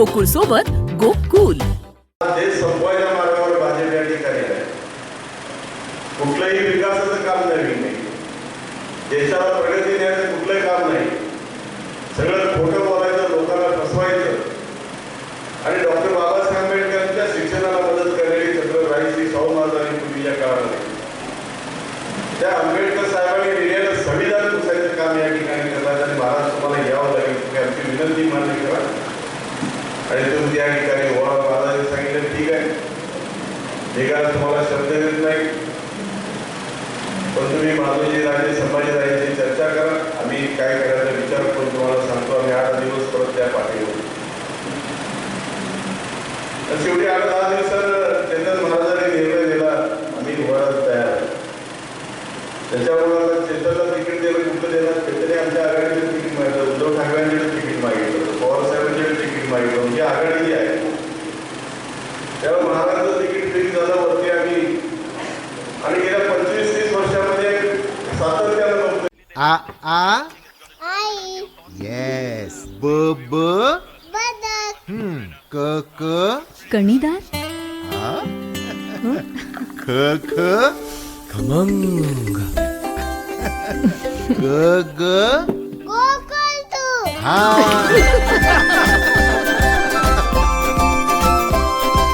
गोकुळ सोबत गोकुल. देश संपवायच्या मार्गावर भाजप या ठिकाणी कुठलंही विकासाचं काम नवीन नाही देशाला प्रगती देण्याचं कुठलंही काम नाही. सगळं खोटं बोलायचं लोकांना फसवायचं. आणि डॉक्टर बाबासाहेब आंबेडकरांच्या शिक्षणाला मदत करणारी छत्रपती श्री शाहू आणि पूर्वीच्या काळामध्ये. त्या आंबेडकर साहेबांनी लिहिलेलं संविधान पुसायचं काम या ठिकाणी करतात आणि महाराज तुम्हाला यावं लागेल तुम्ही आमची विनंती मान्य करा आणि तुम्ही त्या ठिकाणी ओळख महाराजांनी सांगितलं ठीक आहे. हे तुम्हाला शब्द देत नाही. पण तुम्ही माधवजी राजे संभाजीराजांची चर्चा करा. आम्ही काय करायचा विचार करून तुम्हाला सांगतो. आम्ही आठ दिवस परत त्या पाठीवर शेवटी आठ दहा दिवसात चेतन महाराजांनी निर्णय दिला. आम्ही वरात तयार त्याच्यामुळे चेतनला तिकीट दिलं कुठलं देणार चेतने आमच्या आघाडीचं तिकीट जी आहे. त्याला महाराजांचं तिकीट फ्री झालं वरती आम्ही आणि गेल्या पंचवीस तीस वर्षामध्ये सातत्यानं आ आ? आई. येस ब ब? बदक हम्म. क क? कणीदार? आ? ख ख? खमंग. ग ग? गोकुळ तू. हा.